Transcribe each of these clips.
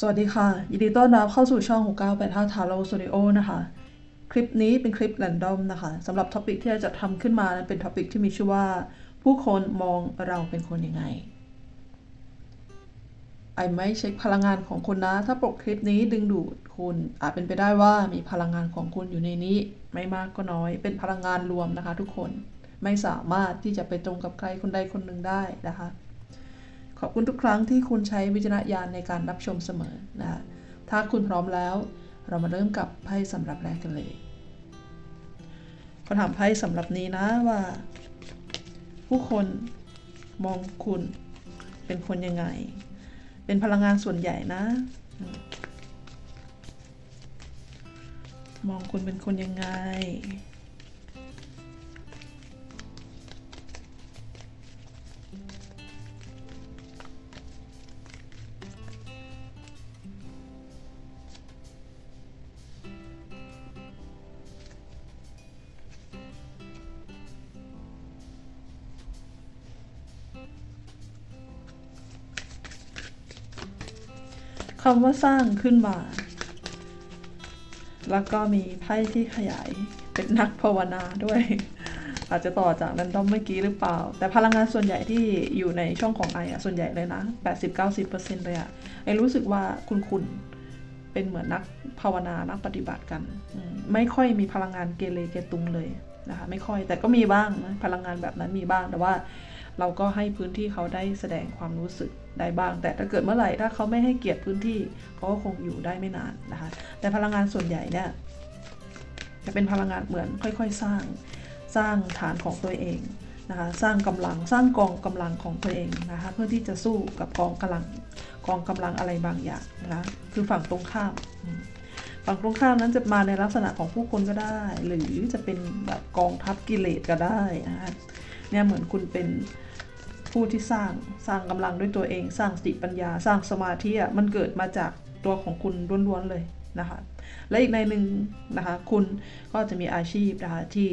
สวัสดีค่ะ ยินดีต้อนรับเข้าสู่ช่อง 6985 t a r o Studio นะคะ คลิปนี้เป็นคลิป r รนดอมนะคะสำหรับท็อปิกที่เราจะทำขึ้นมานั้นเป็นท็อปิกที่มีชื่อว่า ผู้คนมองเราเป็นคนยังไง ไอไม่เช็คพลังงานของคุณนะ ถ้าปกคลิปนี้ดึงดูดคุณอาจเป็นไปได้ว่ามีพลังงานของคุณอยู่ในนี้ ไม่มากก็น้อย เป็นพลังงานรวมนะคะ ทุกคนไม่สามารถที่จะไปตรงกับใครคนใดคนหนึ่งได้นะคะ ขอบคุณทุกครั้งที่คุณใช้วิจารณญาณในการรับชมเสมอนะคะถ้าคุณพร้อมแล้ว เรามาเริ่มกับไพ่สำหรับแรกกันเลยคำถามไพ่สำหรับนี้นะว่า ผู้คนมองคุณเป็นคนยังไง เป็นพลังงานส่วนใหญ่นะ มองคุณเป็นคนยังไง คำว่าสร้างขึ้นมา แล้วก็มีไพ่ที่ขยายเป็นนักภาวนาด้วย อาจจะต่อจากนันดอมเมื่อกี้หรือเปล่า แต่พลังงานส่วนใหญ่ที่อยู่ในช่องของไออะส่วนใหญ่เลยนะ 80-90%เลยอะไอรู้สึกว่าคุณคุณเป็นเหมือนนักภาวนา นักปฏิบัติกัน ไม่ค่อยมีพลังงานเกเรเกตุงเลยนะคะไม่ค่อยแต่ก็มีบ้างนะพลังงานแบบนั้นมีบ้างแต่ว่าเราก็ให้พื้นที่เขาได้แสดงความรู้สึก ได้บ้าง แต่ถ้าเกิดเมื่อไหร่ถ้าเขาไม่ให้เกียรติพื้นที่เขาก็คงอยู่ได้ไม่นานนะคะแต่พลังงานส่วนใหญ่เนี่ยจะเป็นพลังงานเหมือนค่อยๆ สร้างสร้างฐานของตัวเองนะคะสร้างกำลังสร้างกองกำลังของตัวเองนะคะเพื่อที่จะสู้กับกองกำลังกองกำลังอะไรบางอย่างนะคือฝั่งตรงข้ามฝั่งตรงข้ามนั้นจะมาในลักษณะของผู้คนก็ได้ หรือจะเป็นแบบกองทัพกิเลสก็ได้นะคะเนี่ยเหมือนคุณเป็น ผู้ที่สร้างสร้างกำลังด้วยตัวเอง สร้างสติปัญญา สร้างสมาธิอะมันเกิดมาจากตัวของคุณล้วนๆเลยนะคะและอีกในหนึ่งนะคะคุณก็จะมีอาชีพนะคะที่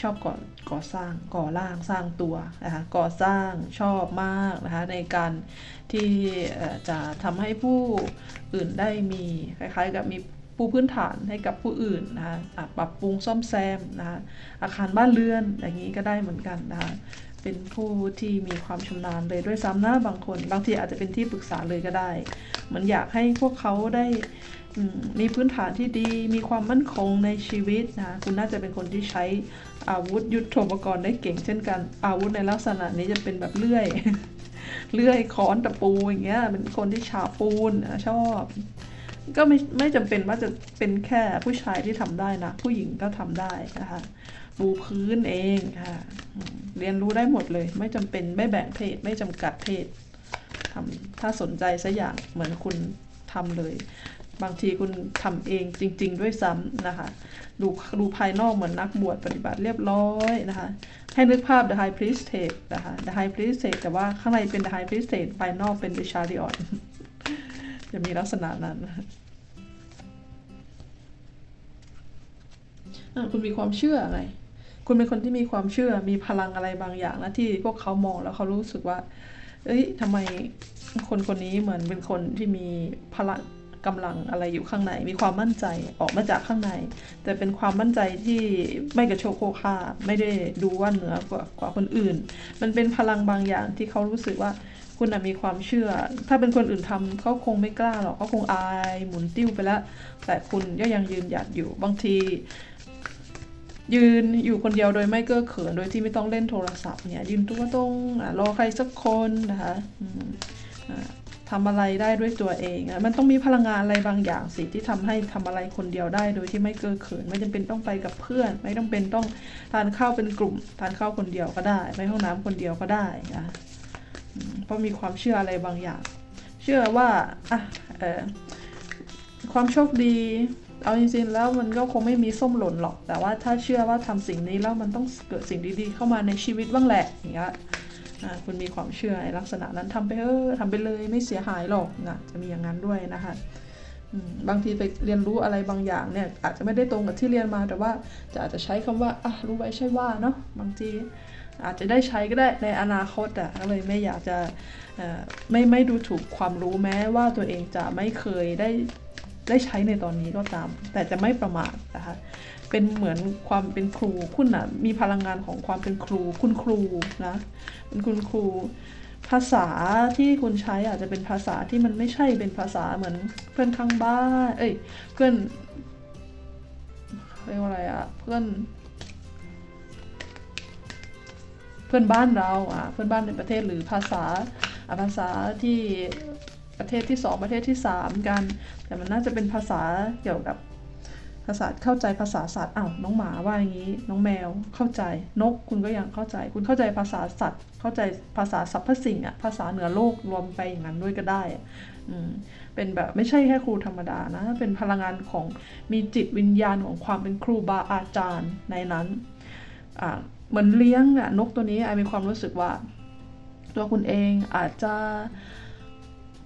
ชอบก่อก่อสร้างก่อร่างสร้างตัวนะคะก่อสร้างชอบมากนะคะในการที่จะทำให้ผู้อื่นได้มีคล้ายๆกับมีปูพื้นฐานให้กับผู้อื่นนะคะปรับปรุงซ่อมแซมนะคะอาคารบ้านเรือนอย่างนี้ก็ได้เหมือนกันนะคะ เป็นผู้ที่มีความชำนาญเลยด้วยซ้ำนะบางคน บางทีอาจจะเป็นที่ปรึกษาเลยก็ได้ เหมือนอยากให้พวกเขาได้มีพื้นฐานที่ดีมีความมั่นคงในชีวิตนะคุณน่าจะเป็นคนที่ใช้อาวุธยุทโธปกรณ์ได้เก่ง เช่นกัน อาวุธในลักษณะนี้จะเป็นแบบเลื่อย เลื่อยค้อนตะปูอย่างเงี้ยเป็นคนที่ฉาบปูนชอบ ก็ไม่ไม่จำเป็นว่าจะเป็นแค่ผู้ชายที่ทำได้นะ ผู้หญิงก็ทำได้นะคะ ปูพื้นเองค่ะ เรียนรู้ได้หมดเลย ไม่จำเป็นไม่แบ่งเพศ ไม่จำกัดเพศทำถ้าสนใจสักอย่างเหมือนคุณทำเลย บางทีคุณทำเองจริง ๆ ด้วยซ้ำนะคะ ดูดูภายนอกเหมือนนักบวชปฏิบัติเรียบร้อยนะคะ ให้นึกภาพ The High Priestess นะคะ The High Priestess แต่ว่าข้างในเป็น The High Priestess ภายนอกเป็น The Chariot จะมีลักษณะนั้นคุณมีความเชื่ออะไร คุณเป็นคนที่มีความเชื่อมีพลังอะไรบางอย่างนะที่พวกเขามองแล้วเขารู้สึกว่า เอ้ยทำไมคนคนนี้เหมือนเป็นคนที่มีพลังกำลังอะไรอยู่ข้างใน มีความมั่นใจออกมาจากข้างใน แต่เป็นความมั่นใจที่ไม่กระโชกโคกาไม่ได้ดูว่าเหนือกว่ากว่าคนอื่น มันเป็นพลังบางอย่างที่เขารู้สึกว่าคุณมีความเชื่อ ถ้าเป็นคนอื่นทำเขาคงไม่กล้าหรอกเขาคงอายหมุนติ้วไปแล้ว แต่คุณก็ยังยืนหยัดอยู่บางที ยืนอยู่คนเดียวโดยไม่เก้อเขิน โดยที่ไม่ต้องเล่นโทรศัพท์เนี่ยยืนตัวตรงรอใครสักคนนะคะทำอะไรได้ด้วยตัวเองมันต้องมีพลังงานอะไรบางอย่างสิที่ทำให้ทำอะไรคนเดียวได้ โดยที่ไม่เก้อเขิน ไม่จำเป็นต้องไปกับเพื่อน ไม่ต้องเป็นต้องทานข้าวเป็นกลุ่ม ทานข้าวคนเดียวก็ได้ ไปห้องน้ำคนเดียวก็ได้นะเพราะมีความเชื่ออะไรบางอย่าง เชื่อว่าอะความโชคดี เอาจริงๆแล้วมันก็คงไม่มีส้มหล่นหรอก แต่ว่าถ้าเชื่อว่าทำสิ่งนี้แล้วมันต้องเกิดสิ่งดีๆ เข้ามาในชีวิตบ้างแหละอย่างเงี้ยคุณมีความเชื่อในลักษณะนั้นทำไปเออทำไปเลยไม่เสียหายหรอกนะจะมีอย่างนั้นด้วยนะคะบางทีไปเรียนรู้อะไรบางอย่างเนี่ยอาจจะไม่ได้ตรงกับที่เรียนมาแต่ว่าจะอาจจะใช้คำว่าอะรู้ไว้ใช่ว่าเนาะบางทีอาจจะได้ใช้ก็ได้ในอนาคตอะก็เลยไม่อยากจะไม่ไม่ดูถูกความรู้แม้ว่าตัวเองจะไม่เคยได้ ได้ใช้ในตอนนี้ก็ตาม แต่จะไม่ประมาทนะคะเป็นเหมือนความเป็นครูคุณนะมีพลังงานของความเป็นครู คุณครูนะเป็นคุณครู ภาษาที่คุณใช้อาจจะเป็นภาษาที่มันไม่ใช่เป็นภาษาเหมือนเพื่อนข้างบ้าน เอ้ยเพื่อนเรียกว่าอะไรอะเพื่อนเพื่อนบ้านเราอะเพื่อนบ้านในประเทศหรือภาษาภาษาที่ ประเทศที่สองประเทศที่สามกัน แต่มันน่าจะเป็นภาษาเกี่ยวกับภาษาเข้าใจภาษาสัตว์อ้าวน้องหมาว่าอย่างนี้ น้องแมวเข้าใจนกคุณก็ยังเข้าใจ คุณเข้าใจภาษาสัตว์ เข้าใจภาษาสรรพสิ่งอะภาษาเหนือโลกรวมไปอย่างนั้นด้วยก็ได้อืมเป็นแบบไม่ใช่แค่ครูธรรมดานะ เป็นพลังงานของมีจิตวิญญาณของความเป็นครูบาอาจารย์ในนั้นอ่าเหมือนเลี้ยงอะนกตัวนี้ไอมีความรู้สึกว่า ตัวคุณเองอาจจะ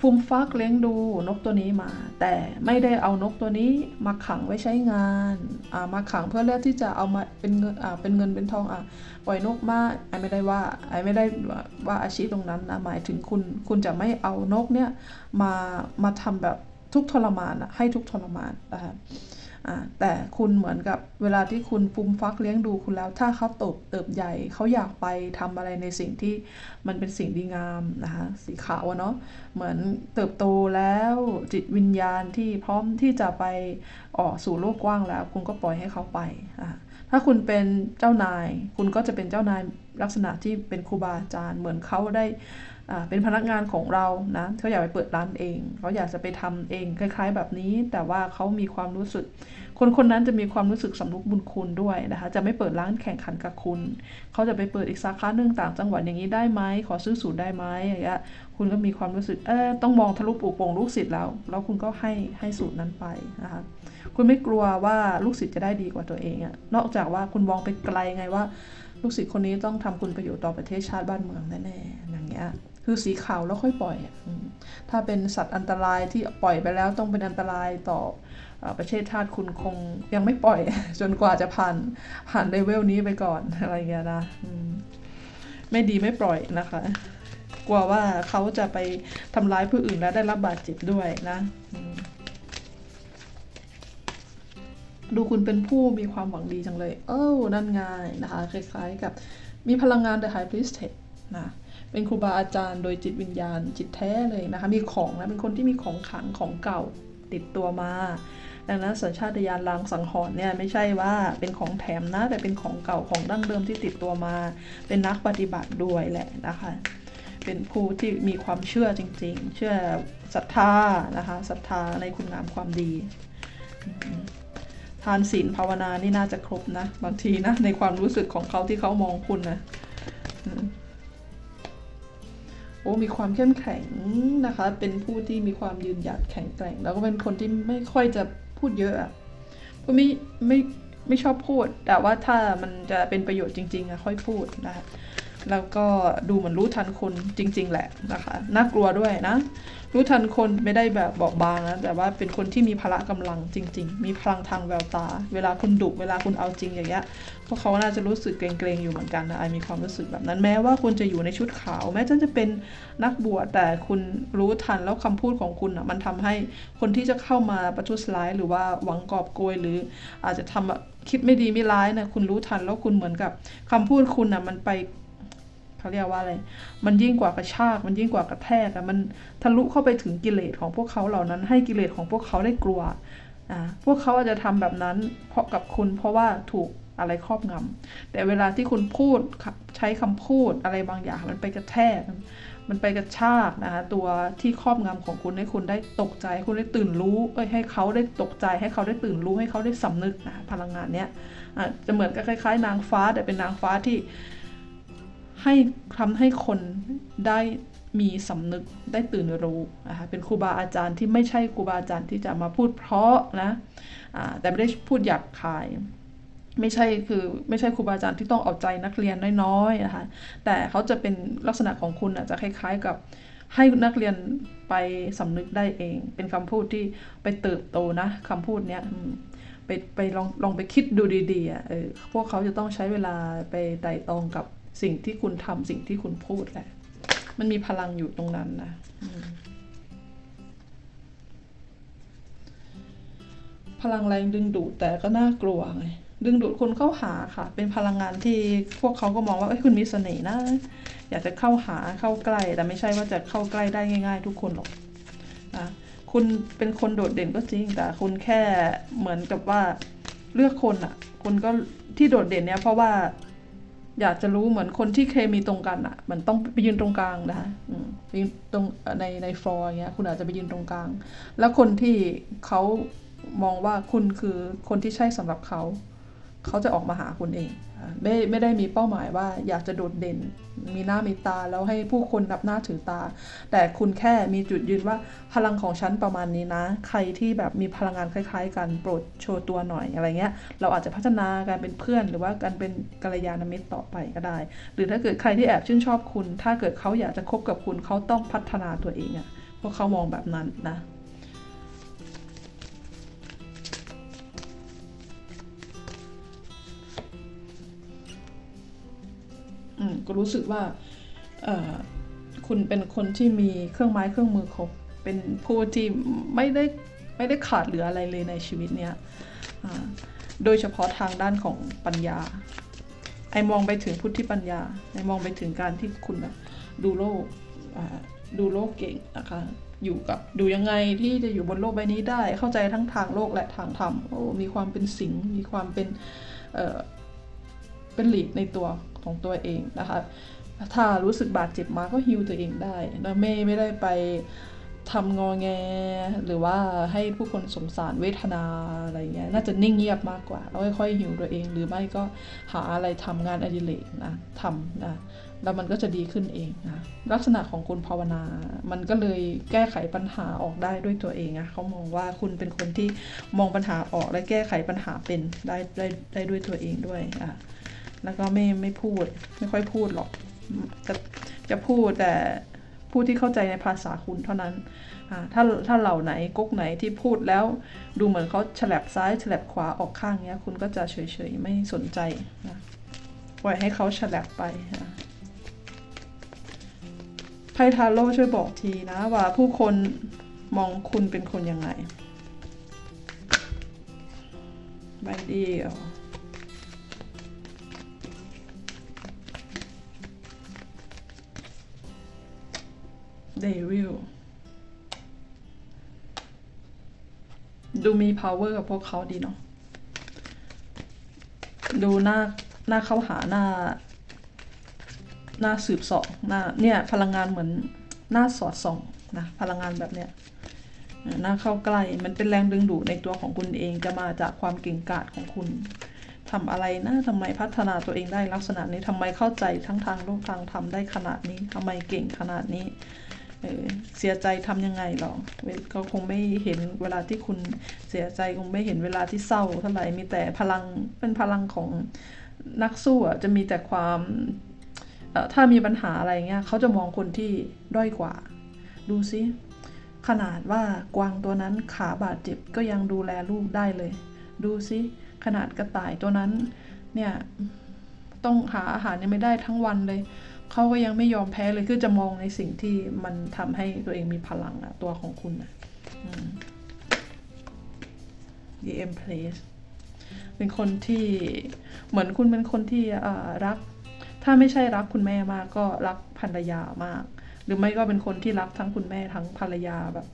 ฟุมฟักเลี้ยงดูนกตัวนี้มา แต่ไม่ได้เอานกตัวนี้มาขังไว้ใช้งานมาขังเพื่อเลือกที่จะเอามาเป็นเงินเป็นเงินเป็นทองอปล่อยนกมาไอไม่ได้ว่าไอไม่ได้ว่าอาชีพตรงนั้นนะหมายถึงคุณคุณจะไม่เอานกเนี่ยมามาทำแบบทุกทรมานให้ทุกทรมานนะคะ แต่คุณเหมือนกับเวลาที่คุณฟุมฟักเลี้ยงดูคุณแล้ว ถ้าเขาโตเติบใหญ่เขาอยากไปทำอะไรในสิ่งที่มันเป็นสิ่งดีงามนะคะสีขาวเนาะเหมือนเติบโตแล้วจิตวิญญาณที่พร้อมที่จะไปออกสู่โลกกว้างแล้ว คุณก็ปล่อยให้เขาไปถ้าคุณเป็นเจ้านาย คุณก็จะเป็นเจ้านายลักษณะที่เป็นครูบาอาจารย์ เหมือนเขาได้ เป็นพนักงานของเรานะเขาอยากไปเปิดร้านเองเขาอยากจะไปทำเองคล้าย ๆ แบบนี้ แต่ว่าเขามีความรู้สึก คนคนนั้นจะมีความรู้สึกสำนึกบุญคุณด้วยนะคะ จะไม่เปิดร้านแข่งขันกับคุณ เขาจะไปเปิดอีกสาขาหนึ่งต่างจังหวัดอย่างนี้ได้ไหมขอซื้อสูตรได้ไหมอย่างเงี้ยคุณก็มีความรู้สึกเออต้องมองทะลุปลูกโป่งลูกศิษย์แล้ว แล้วคุณก็ให้ให้สูตรนั้นไปนะคะคุณไม่กลัวว่าลูกศิษย์จะได้ดีกว่าตัวเองอะนอกจากว่าคุณมองไปไกลไงว่า ลูกศิษย์คนนี้ต้องทำคุณประโยชน์ต่อประเทศชาติบ้านเมืองแน่ๆอย่างเงี้ยคือสีขาวแล้วค่อยปล่อย ถ้าเป็นสัตว์อันตรายที่ปล่อยไปแล้วต้องเป็นอันตรายต่อประเทศชาติคุณคงยังไม่ปล่อย จนกว่าจะผ่านผ่านเลเวลนี้ไปก่อนอะไรเงี้ยนะไม่ดีไม่ปล่อยนะคะ กลัวว่าเขาจะไปทำร้ายผู้อื่นและได้รับบาดเจ็บด้วยนะ ดูคุณเป็นผู้มีความหวังดีจังเลย เออนั่นไงนะคะ คล้ายๆกับมีพลังงาน The High Priestess นะเป็นครูบาอาจารย์โดยจิตวิญญาณจิตแท้เลยนะคะ มีของนะ เป็นคนที่มีของขังของเก่าติดตัวมา ดังนั้นสัญชาตญาณลางสังหรณ์เนี่ยไม่ใช่ว่าเป็นของแถมนะ แต่เป็นของเก่าของดั้งเดิมที่ติดตัวมา เป็นนักปฏิบัติด้วยแหละนะคะ เป็นผู้ที่มีความเชื่อจริง ๆ เชื่อศรัทธานะคะศรัทธาในคุณงามความดี ทานศีลภาวนานี่น่าจะครบนะ บางทีนะ ในความรู้สึกของเขาที่เขามองคุณนะโอ้มีความเข้มแข็งนะคะ เป็นผู้ที่มีความยืนหยัดแข็งแกร่ง แล้วก็เป็นคนที่ไม่ค่อยจะพูดเยอะก็ไม่ไม่ไม่ชอบพูด แต่ว่าถ้ามันจะเป็นประโยชน์จริงๆอะค่อยพูดนะคะ แล้วก็ดูเหมือนรู้ทันคนจริง ๆ แหละนะคะน่ากลัวด้วยนะ รู้ทันคนไม่ได้แบบบอกบางนะแต่ว่าเป็นคนที่มีพละกำลังจริง ๆ มีพลังทางแววตา เวลาคุณดุเวลาคุณเอาจริงอย่างเงี้ยพวกเขาน่าจะรู้สึกเกรงๆอยู่เหมือนกันนะไอมีความรู้สึกแบบนั้นแม้ว่าคุณจะอยู่ในชุดขาว แม้จะเป็นนักบวชแต่คุณรู้ทันแล้วคำพูดของคุณอะมันทำให้คนที่จะเข้ามาประทุษร้ายหรือว่าหวังกอบโกยหรือ อาจจะทำคิดไม่ดีไม่ร้ายนะคุณรู้ทันแล้วคุณเหมือนกับคำพูดคุณอะมันไป เขาเรียกว่าอะไร มันยิ่งกว่ากระชาก มันยิ่งกว่ากระแทกอะมันทะลุเข้าไปถึงกิเลสของพวกเขาเหล่านั้น ให้กิเลสของพวกเขาได้กลัวอ่าพวกเขาอาจจะทำแบบนั้น เพราะกับคุณเพราะว่าถูกอะไรครอบงำแต่เวลาที่คุณพูดใช้คำพูดอะไรบางอย่างมันไปกระแทก มันไปกระชากนะคะตัวที่ครอบงำของคุณให้คุณได้ตกใจ คุณได้ตื่นรู้เอ้ยให้เขาได้ตกใจ ให้เขาได้ตื่นรู้ให้เขาได้สำนึกนะพลังงานเนี้ยจะเหมือนกับคล้ายๆ นางฟ้าแต่เป็นนางฟ้าที่ ให้ทำให้คนได้มีสำนึกได้ตื่นรู้นะคะเป็นครูบาอาจารย์ที่ไม่ใช่ครูบาอาจารย์ที่จะมาพูดเพราะนะแต่ไม่ได้พูดหยาบคาย ไม่ใช่คือไม่ใช่ครูบาอาจารย์ที่ต้องเอาใจนักเรียนน้อยๆนะคะแต่เขาจะเป็นลักษณะของคุณอาจจะคล้าย ๆกับให้นักเรียนไปสำนึกได้เอง เป็นคำพูดที่ไปเติบโตนะคำพูดเนี้ยไปไปลองลองไปคิดดูดีๆอะเออพวกเขาจะต้องใช้เวลาไปไต่ตองกับ สิ่งที่คุณทำสิ่งที่คุณพูดแหละ มันมีพลังอยู่ตรงนั้นนะพลังแรงดึงดูดแต่ก็น่ากลัวไงดึงดูดคนเข้าหาค่ะ เป็นพลังงานที่พวกเขาก็มองว่าเอ้ยคุณมีเสน่ห์นะอยากจะเข้าหาเข้าใกล้ แต่ไม่ใช่ว่าจะเข้าใกล้ได้ง่าย ๆ ทุกคนหรอกนะคุณเป็นคนโดดเด่นก็จริง แต่คุณแค่เหมือนกับว่าเลือกคนอะคุณก็ที่โดดเด่นเนี่ยเพราะว่า อยากจะรู้เหมือนคนที่เคมีตรงกันอะมันต้องไปยืนตรงกลางนะคะอืมไปยืนตรงในในฟลอร์อย่างเงี้ยคุณอาจจะไปยืนตรงกลาง แล้วคนที่เขามองว่าคุณคือคนที่ใช่สำหรับเขา เขาจะออกมาหาคุณเองไม่ไม่ได้มีเป้าหมายว่าอยากจะโดดเด่น มีหน้ามีตาแล้วให้ผู้คนนับหน้าถือตา แต่คุณแค่มีจุดยืนว่าพลังของฉันประมาณนี้นะ ใครที่แบบมีพลังงานคล้าย ๆ กันโปรดโชว์ตัวหน่อยอะไรเงี้ย เราอาจจะพัฒนาการเป็นเพื่อนหรือว่าการเป็นกัลยาณมิตรต่อไปก็ได้ หรือถ้าเกิดใครที่แอบชื่นชอบคุณ ถ้าเกิดเขาอยากจะคบกับคุณเขาต้องพัฒนาตัวเองอะเพราะเขามองแบบนั้นนะ ก็รู้สึกว่าคุณเป็นคนที่มีเครื่องไม้เครื่องมือครบ เป็นผู้ที่ไม่ได้ไม่ได้ขาดเหลืออะไรเลยในชีวิตเนี้ยโดยเฉพาะทางด้านของปัญญา ไอมองไปถึงพุทธิปัญญา ไอมองไปถึงการที่คุณแบบดูโลกดูโลกเก่งนะคะ อยู่กับดูยังไงที่จะอยู่บนโลกใบนี้ได้ เข้าใจทั้งทางโลกและทางธรรม โอ้ มีความเป็นสิง มีความเป็น เอ่อ เป็นหลีดในตัว ของตัวเองนะคะถ้ารู้สึกบาดเจ็บมาก็ฮิวตัวเองได้นะไม่ไม่ได้ไปทำงอแง หรือว่าให้ผู้คนสงสารเวทนาอะไรเงี้ยน่าจะนิ่งเงียบมากกว่าแล้วค่อยๆฮิวตัวเอง หรือไม่ก็หาอะไรทำงานอดิเรกนะทำนะแล้วมันก็จะดีขึ้นเองนะลักษณะของคุณภาวนา มันก็เลยแก้ไขปัญหาออกได้ด้วยตัวเองอะเขามองว่าคุณเป็นคนที่มองปัญหาออกและแก้ไขปัญหาเป็นได้ได้ได้ด้วยตัวเองด้วยอะ แล้วก็ไม่ไม่พูด ไม่ค่อยพูดหรอก จะจะพูดแต่พูดที่เข้าใจในภาษาคุณเท่านั้นอ่าถ้าถ้าเหล่าไหนก๊กไหนที่พูดแล้วดูเหมือนเขาฉลับซ้ายฉลับขวาออกข้างเนี้ย คุณก็จะเฉยๆ ไม่สนใจนะปล่อยให้เขาฉลับไปนะไพ่ทาโร่ช่วยบอกทีนะว่าผู้คนมองคุณเป็นคนยังไงใบเดียว เดวิลดูมี power กับพวกเขาดีเนาะ ดูหน้าหน้าเข้าหาหน้า หน้าสืบสอบหน้าเนี่ยพลังงานเหมือนหน้าสอดส่องนะพลังงานแบบเนี้ยหน้าเข้าใกล้มันเป็นแรงดึงดูดในตัวของคุณเองจะมาจากความเก่งกาจของคุณทำอะไรนะทำไมพัฒนาตัวเองได้ลักษณะนี้ทำไมเข้าใจทั้งทางโลกทางธรรมได้ขนาดนี้ทำไมเก่งขนาดนี้ เเสียใจทำยังไงหรอเวก็คงไม่เห็นเวลาที่คุณเสียใจคงไม่เห็นเวลาที่เศร้าเท่าไหร่มีแต่พลังเป็นพลังของนักสู้อะจะมีแต่ความถ้ามีปัญหาอะไรเงี้ยเขาจะมองคนที่ด้อยกว่า ดูซิขนาดว่ากวางตัวนั้นขาบาดเจ็บก็ยังดูแลลูกได้เลย ดูซิขนาดกระต่ายตัวนั้นเนี่ยต้องหาอาหารยังไม่ได้ทั้งวันเลย เขาก็ยังไม่ยอมแพ้เลยคือจะมองในสิ่งที่มันทำให้ตัวเองมีพลังอะตัวของคุณอะ DM place เป็นคนที่เหมือนคุณเป็นคนที่รัก ถ้าไม่ใช่รักคุณแม่มากก็รักภรรยามาก หรือไม่ก็เป็นคนที่รักทั้งคุณแม่ทั้งภรรยาแบบ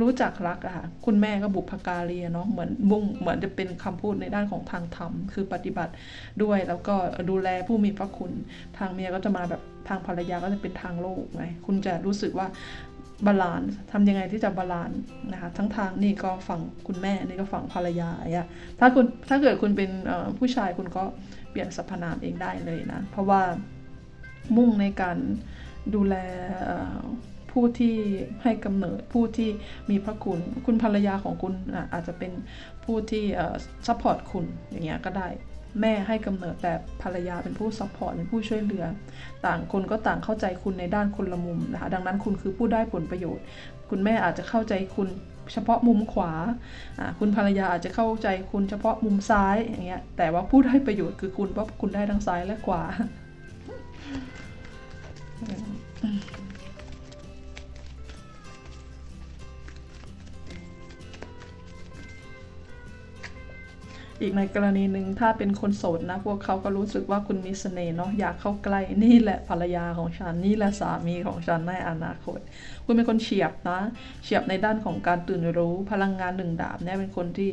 รู้จักรักอะค่ะคุณแม่ก็บุพการีเนาะเหมือนมุ่งเหมือนจะเป็นคำพูดในด้านของทางธรรม คือปฏิบัติด้วยแล้วก็ดูแลผู้มีพระคุณ ทางเมียก็จะมาแบบทางภรรยาก็จะเป็นทางโลกไงคุณจะรู้สึกว่าบาลานซ์ทำยังไงที่จะบาลานซ์นะคะทั้งทางนี่ก็ฝั่งคุณแม่นี่ก็ฝั่งภรรยาอย่างเงี้ยถ้าคุณถ้าเกิดคุณเป็นผู้ชายคุณก็เปลี่ยนสรรพนามเองได้เลยนะ เพราะว่ามุ่งในการดูแล ผู้ที่ให้กำเนิดผู้ที่มีพระคุณ คุณภรรยาของคุณอาจจะเป็นผู้ที่ซัพพอร์ตคุณอย่างเงี้ยก็ได้แม่ให้กำเนิดแต่ภรรยาเป็นผู้ซัพพอร์ตเป็นผู้ช่วยเหลือ ต่างคนก็ต่างเข้าใจคุณในด้านคนละมุมนะคะดังนั้นคุณคือผู้ได้ผลประโยชน์ คุณแม่อาจจะเข้าใจคุณเฉพาะมุมขวาอ่าคุณภรรยาอาจจะเข้าใจคุณเฉพาะมุมซ้ายอย่างเงี้ยแต่ว่าผู้ได้ประโยชน์คือคุณเพราะคุณได้ทั้งซ้ายและขวา อีกในกรณีหนึ่งถ้าเป็นคนโสดนะ พวกเขาก็รู้สึกว่าคุณมีเสน่ห์เนาะอยากเข้าใกล้นี่แหละภรรยาของฉันนี่แหละสามีของฉันในอนาคต คุณเป็นคนเฉียบนะ เฉียบในด้านของการตื่นรู้พลังงานหนึ่งดาบเนี่ยเป็นคนที่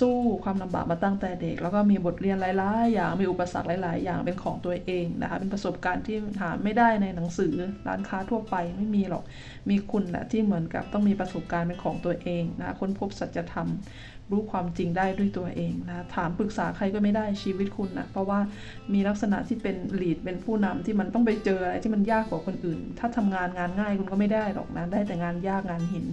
สู้ความลำบากมาตั้งแต่เด็ก แล้วก็มีบทเรียนหลายๆ อย่างมีอุปสรรคหลาย ๆ อย่างเป็นของตัวเองนะคะเป็นประสบการณ์ที่หาไม่ได้ในหนังสือร้านค้าทั่วไปไม่มีหรอกมีคุณนะที่เหมือนกับต้องมีประสบการณ์เป็นของตัวเองนะค้นพบสัจธรรมรู้ความจริงได้ด้วยตัวเองนะถามปรึกษาใครก็ไม่ได้ชีวิตคุณนะเพราะว่ามีลักษณะที่เป็นลีดเป็นผู้นำที่มันต้องไปเจออะไรที่มันยากกว่าคนอื่น ถ้าทำงานงานง่ายคุณก็ไม่ได้หรอกนะได้แต่งานยากงานหิน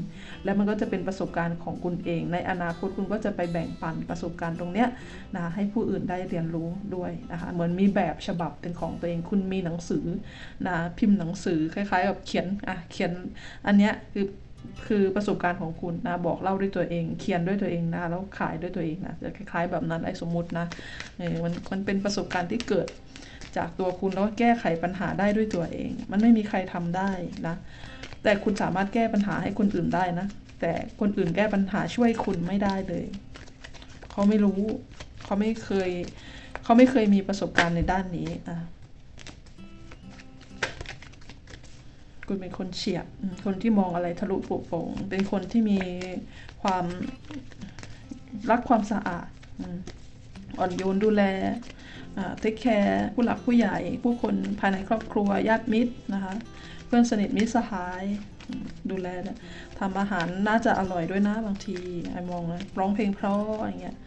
แล้วมันก็จะเป็นประสบการณ์ของคุณเอง ในอนาคตคุณก็จะไปแบ่งปันประสบการณ์ตรงเนี้ยนะให้ผู้อื่นได้เรียนรู้ด้วยนะคะเหมือนมีแบบฉบับเป็นของตัวเองคุณมีหนังสือนะพิมพ์หนังสือคล้ายๆกับเขียนอะเขียนอันเนี้ยคือคือประสบการณ์ของคุณนะบอกเล่าด้วยตัวเอง เขียนด้วยตัวเองนะแล้วขายด้วยตัวเองนะจะคล้าย ๆ แบบนั้นไอ้สมมุตินะเออมันมันเป็นประสบการณ์ที่เกิดจากตัวคุณแล้วแก้ไขปัญหาได้ด้วยตัวเอง มันไม่มีใครทำได้นะ แต่คุณสามารถแก้ปัญหาให้คนอื่นได้นะ แต่คนอื่นแก้ปัญหาช่วยคุณไม่ได้เลย เขาไม่รู้ เขาไม่เคย เขาไม่เคยมีประสบการณ์ในด้านนี้อะคุณเป็นคนเฉียบ คนที่มองอะไรทะลุปุโปร่งเป็นคนที่มีความรักความสะอาดอ่อนโยนดูแลเทคแคร์ผู้หลักผู้ใหญ่ ผู้คนภายในครอบครัวญาติมิตรนะคะ เพื่อนสนิทมิตรสหาย ดูแลนี่ยทำอาหารน่าจะอร่อยด้วยนะบางทีไอมองนะร้องเพลงเพราะอย่างเงี้ย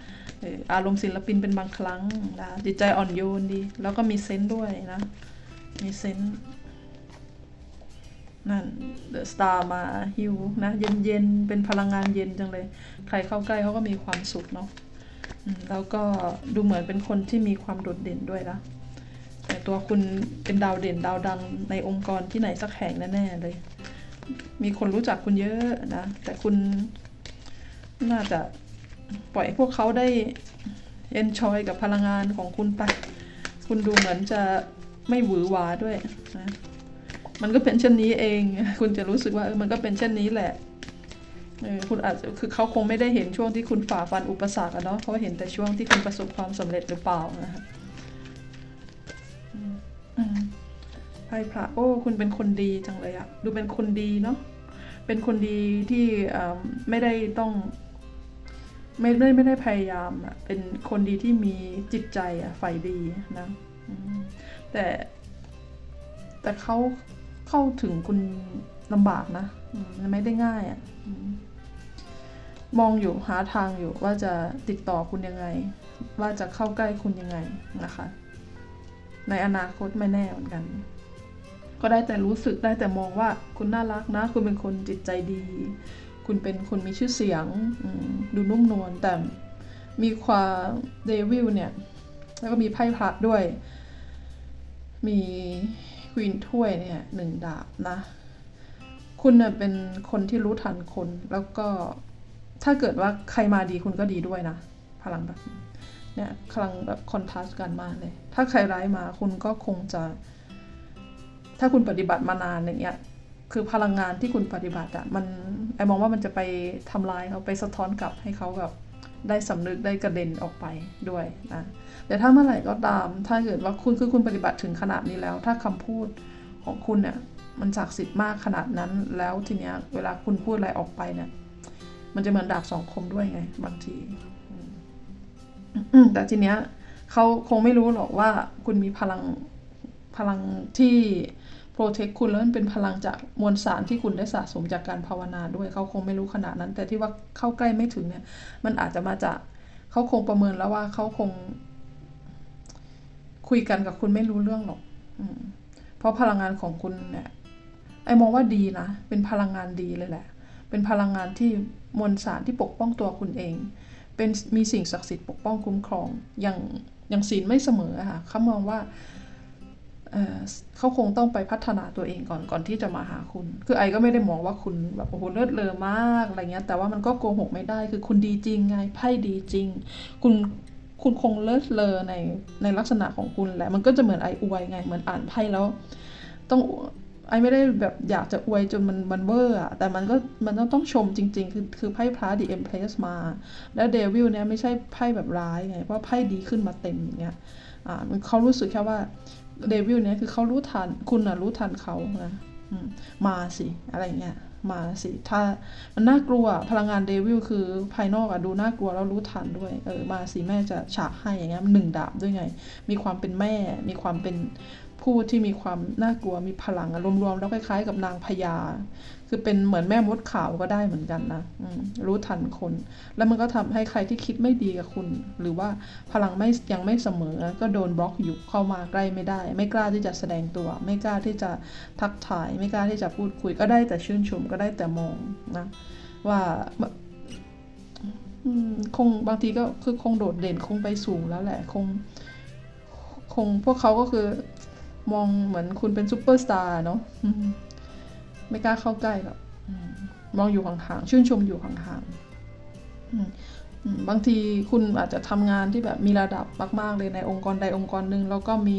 อารมณ์ศิลปินเป็นบางครั้งนะจิตใจอ่อนโยนดี แล้วก็มีเซนส์ด้วยนะ มีเซนส์นั่นเดอะสตาร์มาฮิวนะเย็นเย็นๆ เป็นพลังงานเย็นจังเลย ใครเข้าใกล้เขาก็มีความสุขเนาะแล้วก็ดูเหมือนเป็นคนที่มีความโดดเด่นด้วยนะแต่ตัวคุณเป็นดาวเด่นดาวดังในองค์กรที่ไหนสักแห่งแน่ๆเลย มีคนรู้จักคุณเยอะนะ แต่คุณน่าจะปล่อยให้พวกเขาได้ enjoy กับพลังงานของคุณไป คุณดูเหมือนจะไม่หวือหวาด้วยนะ มันก็เป็นเช่นนี้เอง คุณจะรู้สึกว่าเออ มันก็เป็นเช่นนี้แหละเออคุณอาจจะ คือเขาคงไม่ได้เห็นช่วงที่คุณฝ่าฟันอุปสรรคอะเนาะเขาเห็นแต่ช่วงที่คุณประสบความสำเร็จหรือเปล่านะคะ ใช่พระโอ้คุณเป็นคนดีจังเลยอะดูเป็นคนดีเนาะเป็นคนดีที่ไม่ได้ต้องไม่ได้ไม่ได้พยายามอะเป็นคนดีที่มีจิตใจอะฝ่ายดีนะแต่แต่เขาเข้าถึงคุณลำบากนะมันไม่ได้ง่ายอะ่ะมองอยู่หาทางอยู่ว่าจะติดต่อคุณยังไง ว่าจะเข้าใกล้คุณยังไงนะคะ ในอนาคตไม่แน่เหมือนกัน ก็ได้แต่รู้สึกได้แต่มองว่าคุณน่ารักนะ คุณเป็นคนจิตใจดี คุณเป็นคนมีชื่อเสียงดูนุ่มนวลแต่มีความเดวิลเนี่ย แล้วก็มีไพ่พระด้วย มีควีนถ้วยเนี่ยหนึ่งดาบนะ คุณเน่ยเป็นคนที่รู้ทันคนแล้วก็ถ้าเกิดว่าใครมาดีคุณก็ดีด้วยนะ พลังแบบเนี่ยพลังแบบคอนทราสต์กันมากเลย ถ้าใครร้ายมาคุณก็คงจะ ถ้าคุณปฏิบัติมานานอย่างเงี้ยคือพลังงานที่คุณปฏิบัติอะมันไอมองว่ามันจะไปทำลายเขาไปสะท้อนกลับให้เขาแบบได้สำนึกได้กระเด็นออกไปด้วยนะแต่ถ้าเมื่อไหร่ก็ตาม ถ้าเกิดว่าคุณคือคุณปฏิบัติถึงขนาดนี้แล้ว ถ้าคำพูดของคุณเนี่ยมันศักดิ์สิทธิ์มากขนาดนั้น แล้วทีเนี้ยเวลาคุณพูดอะไรออกไปเนี่ยมันจะเหมือนดาบสองคมด้วยไง บางทีแต่ทีเนี้ยเขาคงไม่รู้หรอกว่าคุณมีพลังพลังที่ เทคคุณแล้วมันเป็นพลังจากมวลสารที่คุณได้สะสมจากการภาวนาด้วยเขาคงไม่รู้ขนาดนั้น แต่ที่ว่าเข้าใกล้ไม่ถึงเนี่ย มันอาจจะมาจากเขาคงประเมินแล้วว่าเขาคง คุยกันกับคุณไม่รู้เรื่องหรอกอเพราะพลังงานของคุณเนี่ยไอมองว่าดีนะ เป็นพลังงานดีเลยแหละ เป็นพลังงานที่มวลสารที่ปกป้องตัวคุณเอง เป็นมีสิ่งศักดิ์สิทธิ์ปกป้องคุ้มครอง อย่างอย่างศีลไม่เสมอค่ะเขามองว่า เขาคงต้องไปพัฒนาตัวเองก่อนก่อนที่จะมาหาคุณ คือไอก็ไม่ได้มองว่าคุณแบบโอ้โหเลิศเลอมากอะไรเงี้ย แต่ว่ามันก็โกหกไม่ได้ คือคุณดีจริงไงไพ่ดีจริง คุณคุณคงเลิศเลอในในลักษณะของคุณแหละ มันก็จะเหมือนไออวยไง เหมือนอ่านไพ่แล้ว ต้องไอไม่ได้แบบอยากจะอวยจนมันมันเวอร์อะแต่มันก็มันต้องต้องชมจริง ๆ คือคือไพ่พระดีเอ็มเพลสมา แล้วเดวิลเนี่ยไม่ใช่ไพ่แบบร้ายไง เพราะไพ่ดีขึ้นมาเต็มอย่างเงี้ย อ่ามันเขารู้สึกแค่ว่า เดวิลเนี่ยคือเขารู้ทัน คุณอะรู้ทันเขานะมาสิอะไรเงี้ยมาสิ ถ้ามันน่ากลัวพลังงานเดวิลคือภายนอกอะดูน่ากลัวแล้วรู้ทันด้วย เออมาสิแม่จะฉากให้อย่างเงี้ยหนึ่งดาบด้วยไง มีความเป็นแม่ มีความเป็น ผู้ที่มีความน่ากลัวมีพลังรวมๆแล้วคล้ายๆ กับนางพญาคือเป็นเหมือนแม่มดขาวก็ได้เหมือนกันนะรู้ทันคน แล้วมันก็ทำให้ใครที่คิดไม่ดีกับคุณ หรือว่าพลังไม่ยังไม่เสมอก็โดนบล็อกอยู่เข้ามาใกล้ไม่ได้ ไม่กล้าที่จะแสดงตัว ไม่กล้าที่จะทักทาย ไม่กล้าที่จะพูดคุย ก็ได้แต่ชื่นชมก็ได้แต่มองนะว่าคงบางทีก็คือคงโดดเด่นคงไปสูงแล้วแหละคงคงพวกเขาก็คือ มองเหมือนคุณเป็นซูเปอร์สตาร์เนาะไม่กล้าเข้าใกล้หรอกมองอยู่ห่างๆชื่นชมอยู่ห่างๆบางทีคุณอาจจะทำงานที่แบบมีระดับมาก ๆ เลยในองค์กรใดองค์กรหนึ่งแล้วก็มี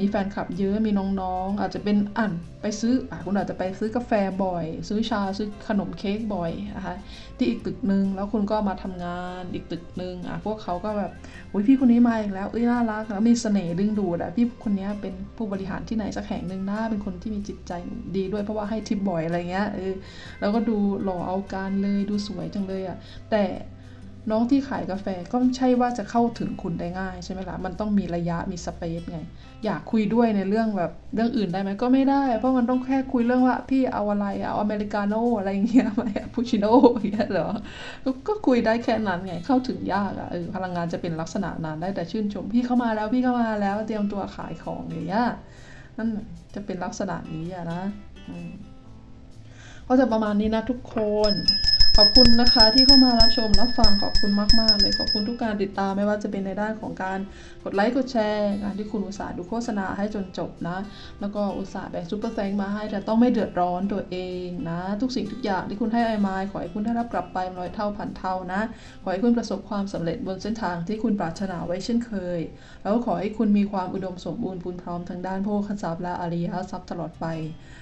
มีแฟนคลับเยอะมีน้องๆ อาจจะเป็นอ่านไปซื้ออคุณอาจจะไปซื้อกาแฟบ่อย ซื้อชาซื้อขนมเค้กบ่อยนะคะที่อีกตึกหนึ่งแล้วคุณก็มาทำงานอีกตึกหนึ่งอะพวกเขาก็แบบอุ้ยพี่คนนี้มาอีกแล้วเอ้ยน่ารักแล้วมีเสน่ห์ดึงดูดอะพี่คนนี้เป็นผู้บริหารที่ไหนสักแห่งหนึ่งนะเป็นคนที่มีจิตใจดีด้วยเพราะว่าให้ทิปบ่อยอะไรเงี้ยเออแล้วก็ดูหล่อเอาการเลยดูสวยจังเลยอะแต่ น้องที่ขายกาแฟก็ไม่ใช่ว่าจะเข้าถึงคุณได้ง่ายใช่ไหมล่ะ มันต้องมีระยะมีสเปซไง อยากคุยด้วยในเรื่องแบบเรื่องอื่นได้ไหมก็ไม่ได้ เพราะมันต้องแค่คุยเรื่องว่าพี่เอาอะไรเอาอเมริกาโน่อะไรอย่างเงี้ยไหมพูชิโน่อย่างเงี้ยเหรอก็ก็คุยได้แค่นั้นไง เข้าถึงยากอะเออพลังงานจะเป็นลักษณะนั้นได้แต่ชื่นชม พี่เข้ามาแล้วพี่เข้ามาแล้วเตรียมตัวขายของอย่างเงี้ยนั่นจะเป็นลักษณะนี้อะนะก็จะประมาณนี้นะทุกคน ขอบคุณนะคะที่เข้ามารับชมรับฟังขอบคุณมาก ๆ เลยขอบคุณทุกการติดตามไม่ว่าจะเป็นในด้านของการกดไลค์กดแชร์การที่คุณอุตส่าห์ดูโฆษณาให้จนจบนะ แล้วก็อุตส่าห์แบ่งซูเปอร์แซงมาให้แต่ต้องไม่เดือดร้อนตัวเองนะ ทุกสิ่งทุกอย่างที่คุณให้ไอมายขอให้คุณได้รับกลับไปร้อยเท่าพันเท่านะ ขอให้คุณประสบความสำเร็จบนเส้นทางที่คุณปรารถนาไว้เช่นเคย แล้วก็ขอให้คุณมีความอุดมสมบูรณ์พูนพร้อมทางด้านโภคทรัพย์และอริยทรัพย์ตลอดไป